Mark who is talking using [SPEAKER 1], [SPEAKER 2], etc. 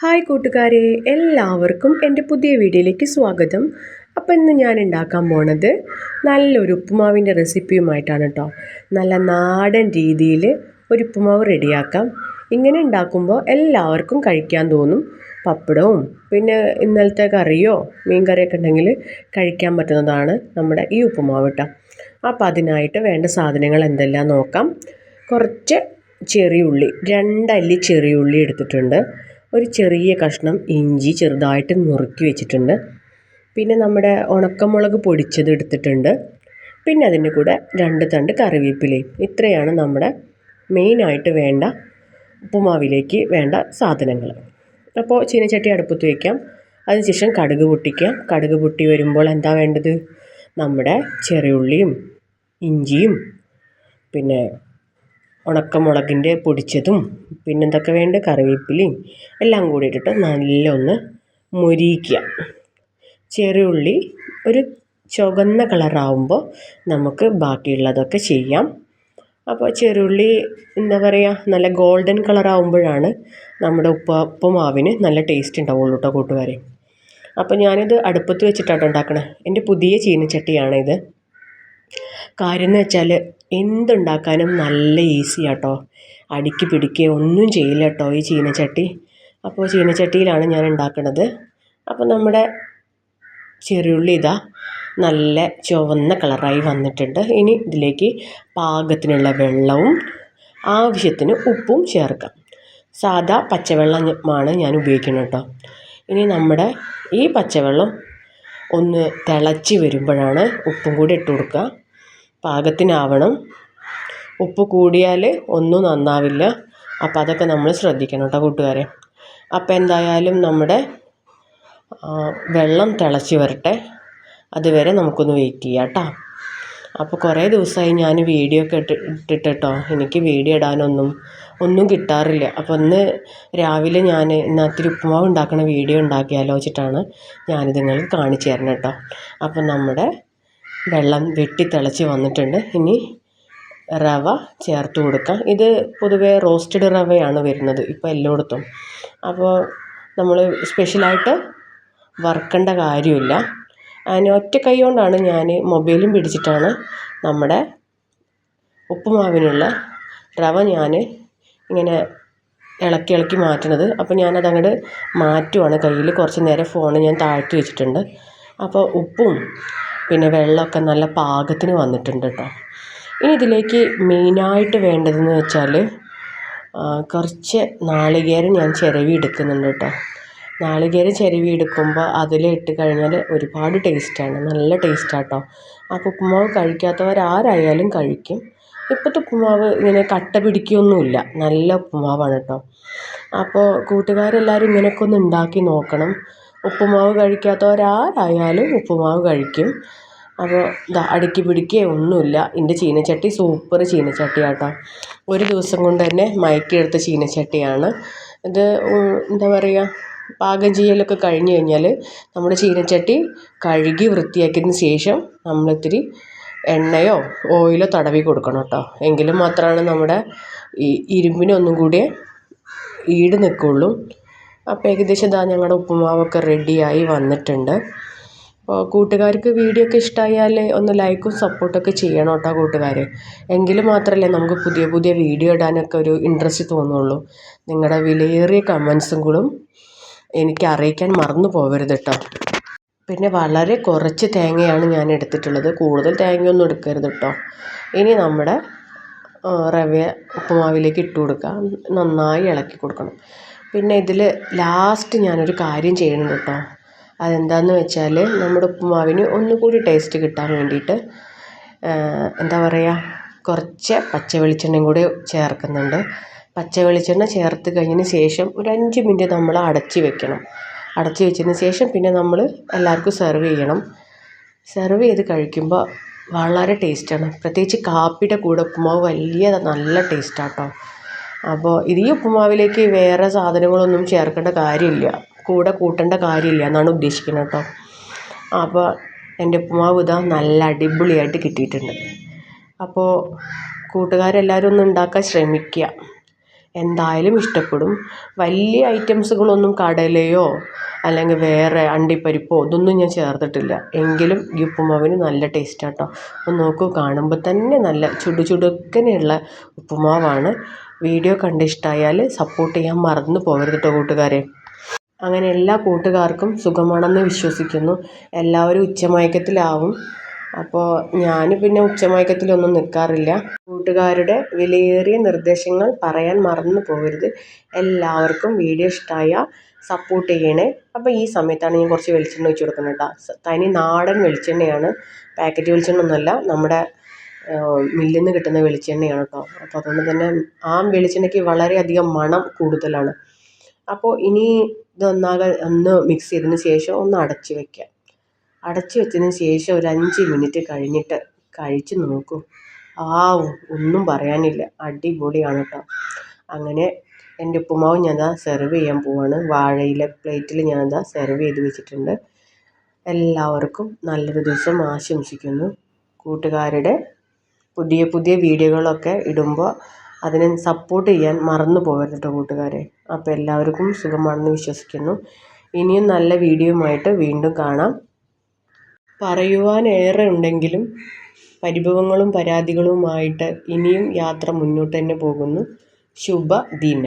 [SPEAKER 1] Hi കൂട്ടുകാരെ എല്ലാവർക്കും എന്റെ പുതിയ വീഡിയോയിലേക്ക് സ്വാഗതം. അപ്പോൾ ഇന്ന് ഞാൻ ഉണ്ടാക്കാൻ പോണത് നല്ലൊരു ഉപ്പുമാവിന്റെ റെസിപ്പിയുമായിട്ടാണ് കേട്ടോ നല്ല നാടൻ രീതിയിൽ ഒരു ഉപ്പുമാവ് റെഡിയാക്കാം. ഇങ്ങനെ ഉണ്ടാക്കുമ്പോൾ എല്ലാവർക്കും കഴിക്കാൻ തോന്നും. പപ്പടവും പിന്നെ ഇന്നലത്തെ കറിയോ മീൻ കറിയൊക്കെ ഉണ്ടെങ്കിൽ കഴിക്കാൻ പറ്റുന്നതാണ് നമ്മുടെ ഈ ഉപ്പുമാവ് കേട്ടോ അപ്പോൾ അതിനായിട്ട് വേണ്ട സാധനങ്ങൾ എന്തെല്ലാം നോക്കാം. കുറച്ച് ചെറിയുള്ളി രണ്ടല്ലി ചെറിയുള്ളി എടുത്തിട്ടുണ്ട്. ഒരു ചെറിയ കഷ്ണം ഇഞ്ചി ചെറുതായിട്ട് നുറുക്കി വെച്ചിട്ടുണ്ട്. പിന്നെ നമ്മുടെ ഉണക്കമുളക് പൊടിച്ചത് എടുത്തിട്ടുണ്ട്. പിന്നെ അതിന്റെ കൂടെ രണ്ട് തണ്ട് കറിവേപ്പിലയും. ഇത്രയാണ് നമ്മുടെ മെയിനായിട്ട് വേണ്ട ഉപ്പുമാവിലേക്ക് വേണ്ട സാധനങ്ങൾ. അപ്പോൾ ചീനച്ചട്ടി അടുപ്പത്ത് വയ്ക്കാം അതിനുശേഷം കടുക് പൊട്ടിക്കാം. കടുക് പൊട്ടി വരുമ്പോൾ എന്താ വേണ്ടത്? നമ്മുടെ ചെറിയുള്ളിയും ഇഞ്ചിയും പിന്നെ ഉണക്കമുളകിന്റെ പൊടിച്ചതും പിന്നെന്തൊക്കെ വേണ്ട? കറിവേപ്പിലയും എല്ലാം കൂടി ഇട്ടിട്ട് നല്ല ഒന്ന് മൊരിയിക്കുക ചെറിയുള്ളി ഒരു ചുവന്ന കളറാവുമ്പോൾ നമുക്ക് ബാക്കിയുള്ളതൊക്കെ ചെയ്യാം. അപ്പോൾ ചെറുള്ളി എന്താ പറയുക നല്ല ഗോൾഡൻ കളറാവുമ്പോഴാണ് നമ്മുടെ ഉപ്പ ഉപ്പുമാവിന് നല്ല ടേസ്റ്റ് ഉണ്ടാവുള്ളൂ കേട്ടോ കൂട്ടുകാരെ. അപ്പോൾ ഞാനിത് അടുപ്പത്ത് വെച്ചിട്ടാണ് ഉണ്ടാക്കണത് എന്റെ പുതിയ ചീനച്ചട്ടിയാണിത്. കാര്യം എന്ന് വെച്ചാൽ എന്തുണ്ടാക്കാനും നല്ല ഈസി ആട്ടോ. അടുക്കി പിടിക്കുക ഒന്നും ചെയ്യില്ല കേട്ടോ ഈ ചീനച്ചട്ടി. അപ്പോൾ ചീനച്ചട്ടിയിലാണ് ഞാൻ ഉണ്ടാക്കുന്നത് അപ്പോൾ നമ്മുടെ ചെറിയുള്ളി ഇതാ നല്ല ചുവന്ന കളറായി വന്നിട്ടുണ്ട്. ഇനി ഇതിലേക്ക് പാകത്തിനുള്ള വെള്ളവും ആവശ്യത്തിന് ഉപ്പും ചേർക്കാം. സാധാ പച്ചവെള്ളമാണ് ഞാൻ ഉപയോഗിക്കുന്നത് കേട്ടോ ഇനി നമ്മുടെ ഈ പച്ചവെള്ളം ഒന്ന് തിളച്ച് വരുമ്പോഴാണ് ഉപ്പും കൂടി ഇട്ട് കൊടുക്കുക. പാകത്തിനാവണം. ഉപ്പ് കൂടിയാൽ ഒന്നും നന്നാവില്ല. അപ്പോൾ അതൊക്കെ നമ്മൾ ശ്രദ്ധിക്കണം കേട്ടോ കൂട്ടുകാരെ. അപ്പം എന്തായാലും നമ്മുടെ വെള്ളം തിളച്ച് വരട്ടെ. അതുവരെ നമുക്കൊന്ന് വെയിറ്റ് ചെയ്യാം കേട്ടോ. അപ്പോൾ കുറേ ദിവസമായി ഞാൻ വീഡിയോ ഒക്കെ ഇട്ട് ഇട്ടിട്ട് കേട്ടോ. എനിക്ക് വീഡിയോ ഇടാനൊന്നും ഒന്നും കിട്ടാറില്ല. അപ്പോൾ ഇന്ന് രാവിലെ ഞാൻ ഇന്നത്തിരി ഉപ്പുമാവ് ഉണ്ടാക്കുന്ന വീഡിയോ ഉണ്ടാക്കി വെച്ചിട്ടാണ് ഞാനിത് നിങ്ങൾക്ക് കാണിച്ചു തരണം കേട്ടോ. അപ്പം നമ്മുടെ വെള്ളം വെട്ടി തിളച്ച് വന്നിട്ടുണ്ട്. ഇനി റവ ചേർത്ത് കൊടുക്കാം. ഇത് പൊതുവേ റോസ്റ്റഡ് റവയാണ് വരുന്നത് ഇപ്പോൾ എല്ലായിടത്തും. അപ്പോൾ നമ്മൾ സ്പെഷ്യലായിട്ട് വറുക്കേണ്ട കാര്യമില്ല. അതിന് ഒറ്റ കൈ കൊണ്ടാണ് ഞാൻ മൊബൈലും പിടിച്ചിട്ടാണ് നമ്മുടെ ഉപ്പുമാവിനുള്ള റവ ഞാൻ ഇങ്ങനെ ഇളക്കി ഇളക്കി മാറ്റണത്. അപ്പോൾ ഞാനത് അങ്ങോട്ട് മാറ്റുവാണ് കയ്യിൽ കുറച്ച് നേരം ഫോൺ ഞാൻ താഴ്ത്തി വെച്ചിട്ടുണ്ട്. അപ്പോൾ ഉപ്പും പിന്നെ വെള്ളമൊക്കെ നല്ല പാകത്തിന് വന്നിട്ടുണ്ട് കേട്ടോ. ഇനി ഇതിലേക്ക് മെയിനായിട്ട് വേണ്ടതെന്ന് വെച്ചാൽ കുറച്ച് നാളികേരം ഞാൻ ചിരവി എടുക്കുന്നുണ്ട് കേട്ടോ. നാളികേരം ചിരവി എടുക്കുമ്പോൾ അതിലിട്ട് കഴിഞ്ഞാൽ ഒരുപാട് ടേസ്റ്റാണ്. നല്ല ടേസ്റ്റാണ് കേട്ടോ. അപ്പോൾ ഉപ്പുമാവ് കഴിക്കാത്തവരാരായാലും കഴിക്കും. ഇപ്പോഴത്തെ ഉപ്പുമാവ് ഇങ്ങനെ കട്ട പിടിക്കുകയൊന്നുമില്ല നല്ല ഉപ്പുമാവാണ് കേട്ടോ. അപ്പോൾ കൂട്ടുകാരെല്ലാവരും ഇങ്ങനെയൊക്കെ ഒന്ന് ഉണ്ടാക്കി നോക്കണം. ഉപ്പുമാവ് കഴിക്കാത്തവരാരായാലും ഉപ്പുമാവ് കഴിക്കും. അപ്പോൾ ദാ അടുക്കി പിടിക്കുകയോ ഒന്നുമില്ല. എന്റെ ചീനച്ചട്ടി സൂപ്പർ ചീനച്ചട്ടിയാട്ടോ. ഒരു ദിവസം കൊണ്ട് തന്നെ മയക്കിയെടുത്ത ചീനച്ചട്ടിയാണ്. ഇത് എന്താ പറയുക പാകം ചെയ്യലൊക്കെ കഴിഞ്ഞ് കഴിഞ്ഞാൽ നമ്മുടെ ചീനച്ചട്ടി കഴുകി വൃത്തിയാക്കിയതിന് ശേഷം നമ്മളിത്തിരി എണ്ണയോ ഓയിലോ തടവി കൊടുക്കണം കേട്ടോ. എങ്കിലും മാത്രമാണ് നമ്മുടെ ഈ ഇരുമ്പിനൊന്നും കൂടി ഈട് നിൽക്കുള്ളൂ. അപ്പോൾ ഏകദേശം ഇതാ ഞങ്ങളുടെ ഉപ്പുമാവൊക്കെ റെഡിയായി വന്നിട്ടുണ്ട്. അപ്പോൾ കൂട്ടുകാർക്ക് വീഡിയോ ഒക്കെ ഇഷ്ടമായാൽ ഒന്ന് ലൈക്കും സപ്പോർട്ടൊക്കെ ചെയ്യണം കേട്ടോ കൂട്ടുകാർ എങ്കിൽ മാത്രമല്ലേ നമുക്ക് പുതിയ പുതിയ വീഡിയോ ഇടാനൊക്കെ ഒരു ഇൻട്രസ്റ്റ് തോന്നുള്ളൂ. നിങ്ങളുടെ വിലയേറിയ കമൻസുകളും എനിക്ക് അറിയിക്കാൻ മറന്നു പോകരുത് കേട്ടോ. പിന്നെ വളരെ കുറച്ച് തേങ്ങയാണ് ഞാൻ എടുത്തിട്ടുള്ളത്. കൂടുതൽ തേങ്ങയൊന്നും എടുക്കരുത് കേട്ടോ. ഇനി നമ്മുടെ റവ ഉപ്പുമാവിലേക്ക് ഇട്ട് കൊടുക്കുക നന്നായി ഇളക്കി കൊടുക്കണം. പിന്നെ ഇതിൽ ലാസ്റ്റ് ഞാനൊരു കാര്യം ചെയ്യണം കേട്ടോ അതെന്താണെന്ന് വെച്ചാൽ നമ്മുടെ ഉപ്പുമാവിന് ഒന്നുകൂടി ടേസ്റ്റ് കിട്ടാൻ വേണ്ടിയിട്ട് എന്താ പറയുക കുറച്ച് പച്ച വെളിച്ചെണ്ണയും കൂടി ചേർക്കുന്നുണ്ട്. പച്ച വെളിച്ചെണ്ണ ചേർത്ത് കഴിഞ്ഞതിന് ശേഷം ഒരു അഞ്ച് മിനിറ്റ് നമ്മൾ അടച്ച് വെക്കണം. അടച്ച് വെച്ചതിന് ശേഷം പിന്നെ നമ്മൾ എല്ലാവർക്കും സെർവ് ചെയ്യണം. സെർവ് ചെയ്ത് കഴിക്കുമ്പോൾ വളരെ ടേസ്റ്റാണ് പ്രത്യേകിച്ച് കാപ്പിയുടെ കൂടെ ഉപ്പുമാവ് വലിയ നല്ല ടേസ്റ്റാണ് കേട്ടോ അപ്പോൾ ഇത് ഈ ഉപ്പുമാവിലേക്ക് വേറെ സാധനങ്ങളൊന്നും ചേർക്കേണ്ട കാര്യമില്ല. കൂടെ കൂട്ടേണ്ട കാര്യമില്ല എന്നാണ് ഉദ്ദേശിക്കുന്നത് കേട്ടോ. അപ്പോൾ എന്റെ ഉപ്പുമാവ് ഇതാ നല്ല അടിപൊളിയായിട്ട് കിട്ടിയിട്ടുണ്ട്. അപ്പോൾ കൂട്ടുകാരെല്ലാവരും ഒന്ന് ഉണ്ടാക്കാൻ ശ്രമിക്കുക. എന്തായാലും ഇഷ്ടപ്പെടും. വലിയ ഐറ്റംസുകളൊന്നും കടലയോ അല്ലെങ്കിൽ വേറെ അണ്ടിപ്പരിപ്പോ ഇതൊന്നും ഞാൻ ചേർത്തിട്ടില്ല. എങ്കിലും ഈ ഉപ്പുമാവിന് നല്ല ടേസ്റ്റാണ് കേട്ടോ. അപ്പോൾ നോക്കൂ കാണുമ്പോൾ തന്നെ നല്ല ചുടു ചുടുക്കനെയുള്ള ഉപ്പുമാവാണ്. വീഡിയോ കണ്ട് ഇഷ്ടമായാൽ സപ്പോർട്ട് ചെയ്യാൻ മറന്നു പോകരുത് കേട്ടോ കൂട്ടുകാരെ. അങ്ങനെ എല്ലാ കൂട്ടുകാർക്കും സുഖമാണെന്ന് വിശ്വസിക്കുന്നു. എല്ലാവരും ഉച്ചമയക്കത്തിലാവും. അപ്പോൾ ഞാൻ പിന്നെ ഉച്ചമയക്കത്തിലൊന്നും നിൽക്കാറില്ല കൂട്ടുകാരുടെ വിലയേറിയ നിർദ്ദേശങ്ങൾ പറയാൻ മറന്നു പോകരുത്. എല്ലാവർക്കും വീഡിയോ ഇഷ്ടമായ സപ്പോർട്ട് ചെയ്യണേ. അപ്പോൾ ഈ സമയത്താണ് ഞാൻ കുറച്ച് വെളിച്ചെണ്ണ ഒഴിച്ച് കൊടുക്കുന്നത് കേട്ടോ തനി നാടൻ വെളിച്ചെണ്ണയാണ്. പാക്കറ്റ് വെളിച്ചെണ്ണ ഒന്നുമല്ല നമ്മുടെ മില്ലിൽ നിന്ന് കിട്ടുന്ന വെളിച്ചെണ്ണയാണ് കേട്ടോ അപ്പോൾ അതുകൊണ്ട് തന്നെ ആ വെളിച്ചെണ്ണയ്ക്ക് വളരെയധികം മണം കൂടുതലാണ്. അപ്പോൾ ഇനി ഇത് ഒന്നാകെ ഒന്ന് മിക്സ് ചെയ്തതിന് ശേഷം ഒന്ന് അടച്ച് വയ്ക്കുക അടച്ച് വെച്ചതിന് ശേഷം ഒരു അഞ്ച് മിനിറ്റ് കഴിഞ്ഞിട്ട് കഴിച്ച് നോക്കൂ. ആ ഒന്നും പറയാനില്ല. അടിപൊളിയാണ് കേട്ടോ അങ്ങനെ എന്റെ ഉപ്പുമാവ് ദാ സെർവ് ചെയ്യാൻ പോവാണ്. വാഴയില പ്ലേറ്റിൽ ദാ സെർവ് ചെയ്ത് വെച്ചിട്ടുണ്ട്. എല്ലാവർക്കും നല്ലൊരു ദിവസം ആശംസിക്കുന്നു. കൂട്ടുകാരുടെ പുതിയ പുതിയ വീഡിയോകളൊക്കെ ഇടുമ്പോൾ അതിനെ സപ്പോർട്ട് ചെയ്യാൻ മറന്നു പോകരുത് കേട്ടോ കൂട്ടുകാരെ. അപ്പോൾ എല്ലാവർക്കും സുഖമാണെന്ന് വിശ്വസിക്കുന്നു. ഇനിയും നല്ല വീഡിയോയുമായിട്ട് വീണ്ടും കാണാം. പറയുവാൻ ഏറെ ഉണ്ടെങ്കിലും പരിഭവങ്ങളും പരാതികളുമായിട്ട് ഇനിയും യാത്ര മുന്നോട്ട് തന്നെ പോകുന്നു. ശുഭദിനം.